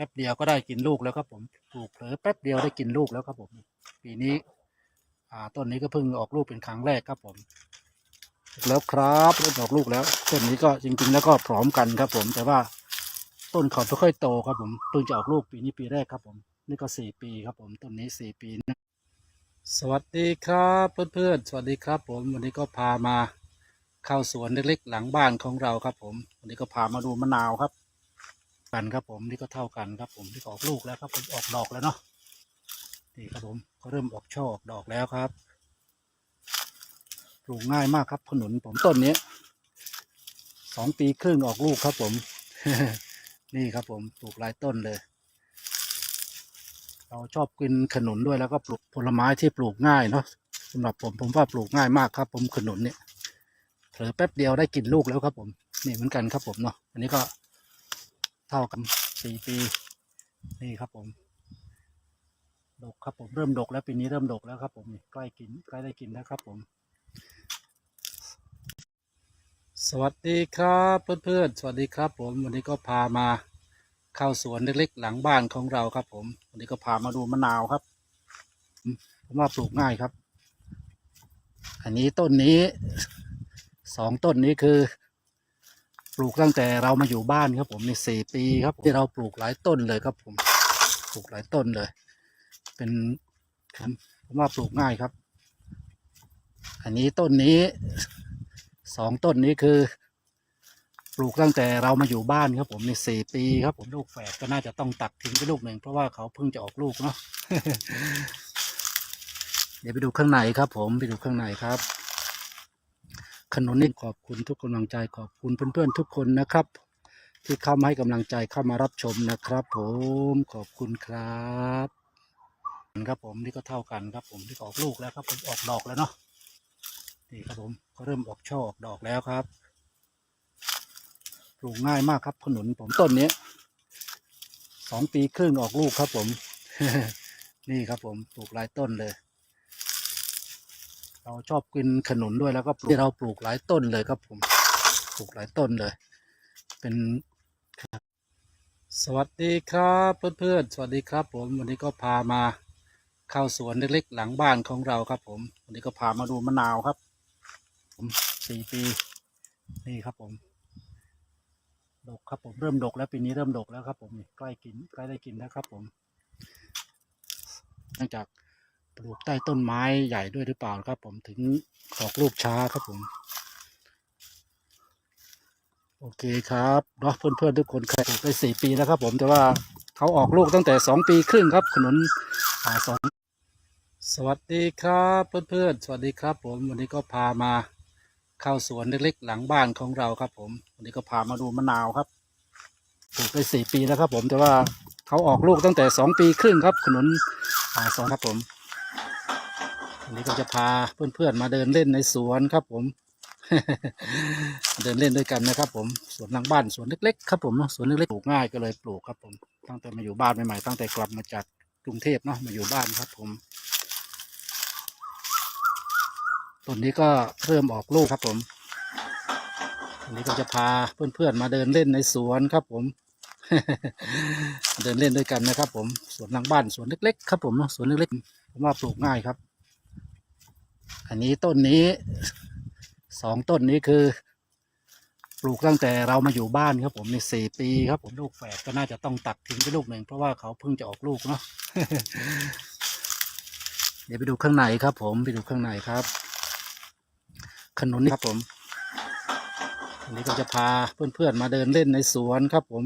ป๊บเดียวก็ได้กินลูกแล้วครับผมปลูกเผลอแป๊บเดียวได้กินลูกแล้วครับผม ปีนี้ อ่าต้นนี้ก็เพิ่งออกลูกเป็นครั้งแรกครับผม แล้วครับเริ่มออกลูกแล้วต้นนี้ก็จริง ๆ แล้วก็พร้อมกันครับผม แต่ว่าต้นเขาไม่ค่อยโตครับผมเพิ่งจะออกลูกปีนี้ปีแรกครับผม นี่ก็สี่ปีครับผมต้นนี้สี่ปีนะสวัสดีครับเพื่อนๆสวัสดีครับ ผมวันนี้ก็พามาเข้าสวนเล็กๆหลังบ้านของเราครับ ผมวันนี้ก็พามาดูมะนาวครับ กันครับผมนี่ก็เท่ากันครับผมที่ออกลูกแล้วครับผมออกดอกแล้วเนาะนี่ครับผมก็เริ่มออกช่อออกดอกแล้วครับปลูกง่ายมากครับขนุนผมต้นนี้สองปีครึ่งออกลูกครับผม นี่ครับผมปลูกหลายต้นเลย เราชอบกินขนุนด้วยแล้วก็ปลูกผลไม้ที่ปลูกง่ายเนาะสำหรับผมผมว่าปลูกง่ายมากครับ ผมขนุนเนี่ยเผลอแป๊บเดียวได้กินลูกแล้วครับผม นี่เหมือนกันครับผมเนาะอันนี้ก็ เท่ากันสี่ปี นี่ครับผม ดกครับผมเริ่มดกแล้วปีนี้เริ่มดกแล้วครับผมใกล้กินใกล้ได้กินแล้วครับผม สวัสดีครับเพื่อนๆสวัสดีครับ ผมวันนี้ก็พามาเข้าสวนเล็กๆหลังบ้านของเราครับ ผม วันนี้ก็พามาดูมะนาวครับผมว่าปลูกง่ายครับ อันนี้ต้นนี้สองต้นนี้คือ ลูกตั้งแต่เรามาอยู่บ้านครับผมในสี่ปีครับที่เราปลูกหลายต้นเลยครับผมปลูกหลายต้นเลย เป็นครับผมว่าปลูกง่ายครับ อันนี้ต้นนี้สองต้นนี้คือ ปลูกตั้งแต่เรามาอยู่บ้านครับ ผมในสี่ปีครับ ผมลูกแฝดก็น่าจะต้องตัดทิ้งไปลูกหนึ่งเพราะว่าเขาเพิ่งจะออกลูกเนาะเดี๋ยวไปดูข้างในครับ ผมไปดูข้างในครับ ขนุนนี่ขอบคุณทุกกำลังใจขอบคุณเพื่อนๆทุกคนนะครับ ที่เข้ามาให้กำลังใจเข้ามารับชมนะครับ ผมขอบคุณครับครับผมนี่ก็เท่ากันครับ ผมที่ออกลูกแล้วครับผมออกดอกแล้วเนาะนี่ครับผมก็เริ่มออกช่อออกดอกแล้วครับปลูกง่ายมากครับขนุนผมต้นนี้สองปีครึ่งออกลูกครับผม นี่ครับผมปลูกหลายต้นเลย เราชอบกินขนุนด้วยแล้วก็ปลูกเราปลูกหลายต้นเลยครับผมปลูกหลายต้นเลย เป็นสวัสดีครับเพื่อนๆสวัสดีครับ ผมวันนี้ก็พามาเข้าสวนเล็กๆ หลังบ้านของเราครับ ผม วันนี้ก็พามาดูมะนาวครับ ผมสี่ปีนี่ครับผมดกครับผมเริ่มดกแล้วปีนี้เริ่มดกแล้วครับ ผมใกล้กินใกล้ได้กินแล้วครับ ผมเนื่องจาก ปลูกใต้ต้นไม้ใหญ่ด้วยหรือเปล่าครับ ผมถึงออกลูกช้าครับผม โอเคครับเนาะเพื่อนๆทุกคนใครปลูกได้สี่ปีแล้วครับ ผมแต่ว่าเขาออกลูกตั้งแต่สองปีครึ่งครับ ขนุนอ่าสองสวัสดีครับเพื่อนๆสวัสดีครับ ผมวันนี้ก็พามาเข้าสวนเล็กๆ หลังบ้านของเราครับ ผมวันนี้ก็พามาดูมะนาวครับปลูกได้สี่ปีแล้วครับ ผมแต่ว่าเขาออกลูกตั้งแต่สองปีครึ่งครับ ขนุนอ่าสองครับผม วันนี้ก็จะพาเพื่อนๆมาเดินเล่นในสวนครับผม เดินเล่นด้วยกันนะครับ ผมสวนหลังบ้านสวนเล็กๆครับผมเนาะสวนเล็กๆปลูกง่ายก็เลยปลูกครับผม ตั้งแต่มาอยู่บ้านใหม่ๆตั้งแต่กลับมาจากกรุงเทพเนาะมาอยู่บ้านครับผมต้นนี้ก็เริ่มออกลูกครับผมวันนี้ก็จะพาเพื่อนๆมาเดินเล่นในสวนครับผมเดินเล่นด้วยกันนะครับผมสวนหลังบ้านสวนเล็กๆครับผมเนาะสวนเล็กๆผมว่าปลูกง่ายครับ อันนี้ต้นนี้สองต้นนี้คือ ปลูกตั้งแต่เรามาอยู่บ้านครับผมในสี่ปีครับผมลูกแฝดก็น่าจะต้องตัดทิ้งไปลูกหนึ่งเพราะว่าเขาเพิ่งจะออกลูกเนาะเดี๋ยวไปดูข้างในครับ ผมไปดูข้างในครับขนุนครับผมวันนี้ก็จะพาเพื่อนๆมาเดินเล่นในสวนครับ ผม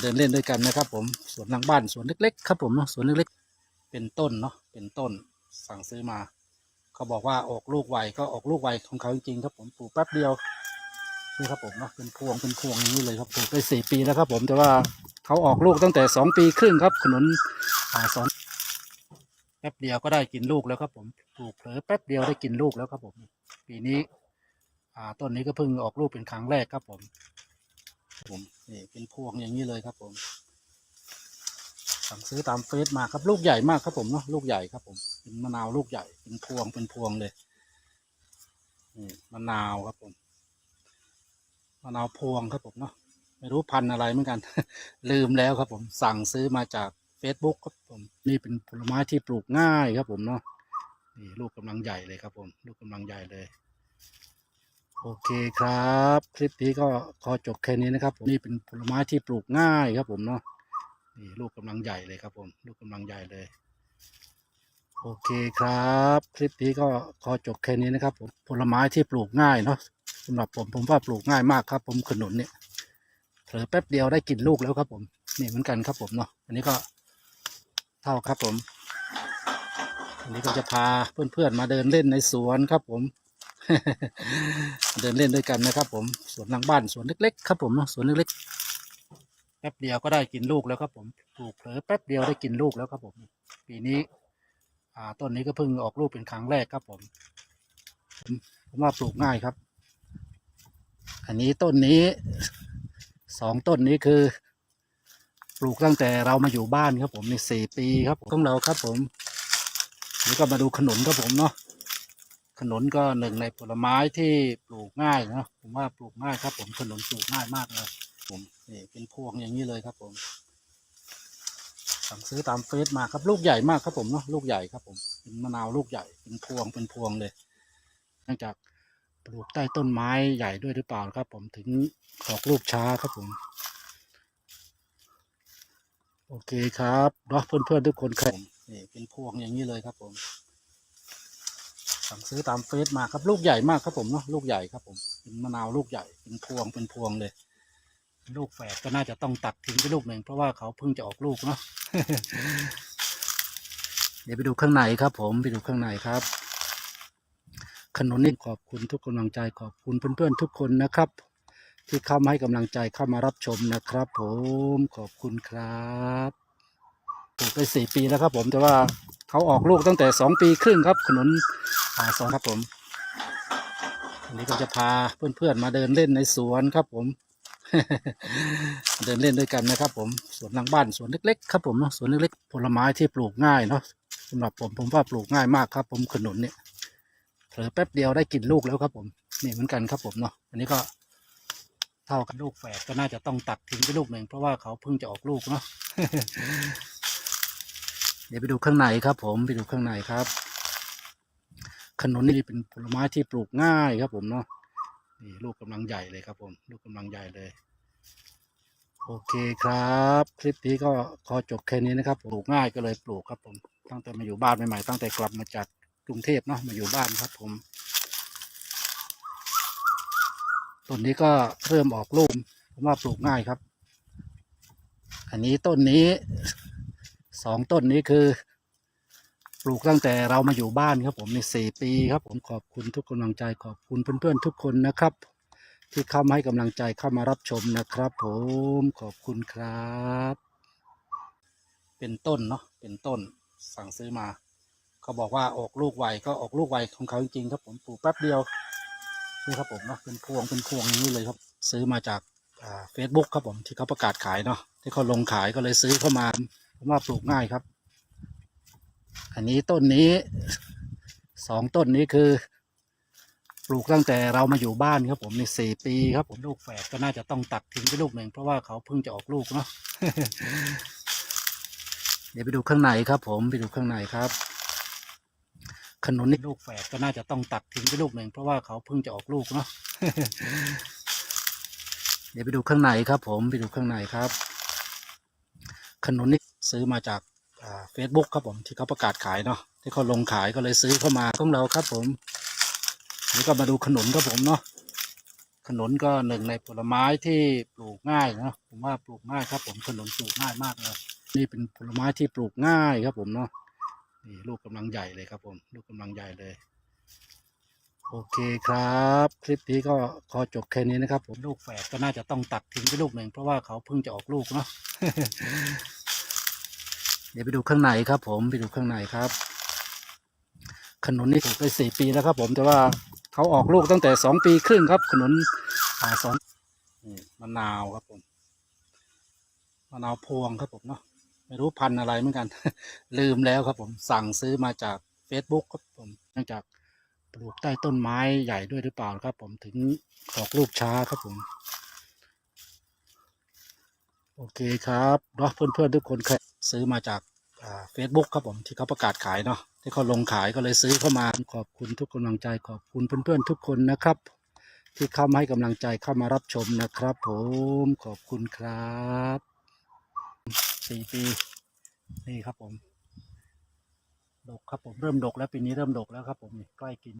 เดินเล่นด้วยกันนะครับ ผมสวนหลังบ้านสวนเล็กๆครับ ผมเนาะสวนเล็กๆเป็นต้นเนาะเป็นต้น สั่งซื้อมา เขาบอกว่าออกลูกไวก็ออกลูกไวของเขาจริงๆครับผมปลูกแป๊บเดียวนี่ครับผมนะเป็นพวงเป็นพวงอย่างนี้เลยครับปลูกได้สี่ปีแล้วครับผมแต่ว่าเขาออกลูกตั้งแต่สองปีครึ่งครับ ขนุนอ่าสองแป๊บเดียวก็ได้กินลูกแล้วครับผมปลูกเผลอแป๊บเดียวได้กินลูกแล้วครับผม ปีนี้อ่าต้นนี้ก็เพิ่งออกลูกเป็นครั้งแรกครับผมผมนี่เป็นพวงอย่างนี้เลยครับผม สั่งซื้อตามเฟซมาครับลูกใหญ่มากครับผมเนาะลูกใหญ่ครับผมเป็นมะนาวลูกใหญ่เป็นพวงเป็นพวงเลยนี่มะนาวครับผมมะนาวพวงครับผมเนาะไม่รู้พันธุ์อะไรเหมือนกัน ลืมแล้วครับผมสั่งซื้อมาจาก Facebook ครับผมนี่เป็นผลไม้ที่ปลูกง่ายครับผมเนาะนี่ลูกกำลังใหญ่เลยครับผม ลูกกำลังใหญ่เลยโอเคครับ คลิปนี้ก็ขอจบแค่นี้นะครับผมนี่เป็นผลไม้ที่ปลูกง่ายครับผมเนาะ นี่ลูกกำลังใหญ่เลยครับผม ลูกกำลังใหญ่เลย โอเคครับ คลิปนี้ก็ขอจบแค่นี้นะครับ ผมผลไม้ที่ปลูกง่ายเนาะสำหรับผมผมว่าปลูกง่ายมากครับ ผมขนุนเนี่ยเผลอแป๊บเดียวได้กินลูกแล้วครับ ผมนี่เหมือนกันครับผมเนาะอันนี้ก็เท่าครับผมอันนี้ก็จะพาเพื่อนๆมาเดินเล่นในสวนครับ ผม เดินเล่นด้วยกันนะครับ ผมสวนหลังบ้านสวนเล็ก ๆ ครับผมเนาะสวนเล็กๆ แป๊บเดียวก็ได้กินลูกแล้วครับผมปลูกเผลอแป๊บเดียวได้กินลูกแล้วครับผม ปีนี้อ่าต้นนี้ก็เพิ่งออกลูกเป็นครั้งแรกครับผมผมผมว่าปลูกง่ายครับ อันนี้ต้นนี้สองต้นนี้คือ ปลูกตั้งแต่เรามาอยู่บ้านครับผมในสี่ปีครับของเราครับผมนี่ก็มาดูขนุนครับผมเนาะขนุนก็หนึ่งในผลไม้ที่ปลูกง่ายเนาะผมว่าปลูกง่ายครับผมขนุนปลูกง่ายมากเลย ผมนี่เป็นพวงอย่างนี้เลยครับ ผมสั่งซื้อตามเฟซมาครับลูกใหญ่มากครับผมเนาะลูกใหญ่ครับ ผมเป็นมะนาวลูกใหญ่เป็นพวงเป็นพวงเลยเนื่องจากปลูกใต้ต้นไม้ใหญ่ด้วยหรือเปล่าครับ ผมถึงออกลูกช้าครับผม โอเคครับเนาะเพื่อนๆทุกคนครับนี่เป็นพวงอย่างนี้เลยครับ ผมสั่งซื้อตามเฟซมาครับลูกใหญ่มากครับผมเนาะลูกใหญ่ครับ ผมเป็นมะนาวลูกใหญ่เป็นพวงเป็นพวงเลย ลูกแฝดก็น่าจะต้องตัดทิ้งไปลูกหนึ่งเพราะว่าเขาเพิ่งจะออกลูกเนาะเดี๋ยวไปดูข้างในครับ ผมไปดูข้างในครับขนนนี่ขอบคุณทุกกำลังใจขอบคุณเพื่อนๆทุกคนนะครับ ที่เข้ามาให้กำลังใจเข้ามารับชมนะครับ ผมขอบคุณครับปลูกไปสี่ปีแล้วครับ ผมแต่ว่าเขาออกลูกตั้งแต่สองปีครึ่งครับ ขนุนอ่าสองครับผมวันนี้ก็จะพาเพื่อนๆมาเดินเล่นในสวนครับผม เดินเล่นด้วยกันนะครับ ผมสวนหลังบ้านสวนเล็กๆครับผมเนาะสวนเล็กๆผลไม้ที่ปลูกง่ายเนาะสำหรับผมผมว่าปลูกง่ายมากครับ ผมขนุนเนี่ยเผลอแป๊บเดียวได้กินลูกแล้วครับ ผมนี่เหมือนกันครับผมเนาะอันนี้ก็เท่ากับลูกแฝดก็น่าจะต้องตัดทิ้งไปลูกหนึ่งเพราะว่าเขาเพิ่งจะออกลูกเนาะเดี๋ยวไปดูข้างในครับ ผมไปดูข้างในครับ ขนุนนี่เป็นผลไม้ที่ปลูกง่ายครับ ผมเนาะ นี่ลูกกำลังใหญ่เลยครับผม ลูกกำลังใหญ่เลย โอเคครับ คลิปนี้ก็ขอจบแค่นี้นะครับปลูกง่ายก็เลยปลูกครับผม ตั้งแต่มาอยู่บ้านใหม่ๆตั้งแต่กลับมาจากกรุงเทพเนาะมาอยู่บ้านครับผมต้นนี้ก็เริ่มออกลูกผมว่าปลูกง่ายครับ อันนี้ต้นนี้สองต้นนี้คือ ลูกตั้งแต่เรามาอยู่บ้านครับผมในสี่ปีครับผมขอบคุณทุกกำลังใจขอบคุณเพื่อนๆทุกคนนะครับ ที่เข้ามาให้กำลังใจเข้ามารับชมนะครับ ผมขอบคุณครับ เป็นต้นเนาะเป็นต้นสั่งซื้อมาเขาบอกว่าออกลูกไวก็ออกลูกไวของเขาจริงๆครับผมปลูกแป๊บเดียวนี่ครับผมเนาะเป็นพวงเป็นพวงอย่างนี้เลยครับ ซื้อมาจากเฟซบุ๊กครับผมที่เขาประกาศขายเนาะที่เขาลงขายก็เลยซื้อเข้ามาผมว่าปลูกง่ายครับ อันนี้ต้นนี้สองต้นนี้คือ ปลูกตั้งแต่เรามาอยู่บ้านครับผมในสี่ปีครับ ผมลูกแฝดก็น่าจะต้องตัดทิ้งไปลูกหนึ่งเพราะว่าเขาเพิ่งจะออกลูกเนาะเดี๋ยวไปดูข้างในครับ ผมไปดูข้างในครับขนุนนี่ลูกแฝดก็น่าจะต้องตัดทิ้งไปลูกหนึ่งเพราะว่าเขาเพิ่งจะออกลูกเนาะเดี๋ยวไปดูข้างในครับ ผมไปดูข้างในครับ ขนุนนี่ซื้อมาจาก เฟซบุ๊กครับผมที่เขาประกาศขายเนาะที่เขาลงขายก็เลยซื้อเข้ามาของเราครับผมนี่ก็มาดูขนุนครับผมเนาะขนุนก็หนึ่งในผลไม้ที่ปลูกง่ายนะผมว่าปลูกง่ายครับ ผมขนุนปลูกง่ายมากเลยนี่เป็นผลไม้ที่ปลูกง่ายครับผมเนาะนี่ลูกกำลังใหญ่เลยครับผม ลูกกำลังใหญ่เลย โอเคครับ คลิปนี้ก็ขอจบแค่นี้นะครับ ผมลูกแฝดก็น่าจะต้องตัดทิ้งไปลูกหนึ่งเพราะว่าเขาเพิ่งจะออกลูกเนาะ เดี๋ยวไปดูข้างในครับ ผมไปดูข้างในครับขนุนนี่ปลูกไปสี่ปีแล้วครับ ผมแต่ว่าเขาออกลูกตั้งแต่สองปีครึ่งครับ ขนุนสองนี่มะนาวครับผมมะนาวพวงครับผมเนาะไม่รู้พันอะไรเหมือนกัน ลืมแล้วครับ ผมสั่งซื้อมาจาก Facebook ครับผมเนื่องจากปลูกใต้ต้นไม้ใหญ่ด้วยหรือเปล่าครับ ผมถึงออกลูกช้าครับผม โอเคครับเนาะเพื่อนๆทุกคนเคย ซื้อมาจากเฟซบุ๊กครับผมที่เขาประกาศขายเนาะที่เขาลงขายก็เลยซื้อเข้ามาขอบคุณทุกกำลังใจขอบคุณเพื่อนๆทุกคนนะครับ ที่เข้ามาให้กำลังใจเข้ามารับชมนะครับ ผมขอบคุณครับสี่ปีนี่ครับผมดกครับผมเริ่มดกแล้วปีนี้เริ่มดกแล้วครับผมใกล้กิน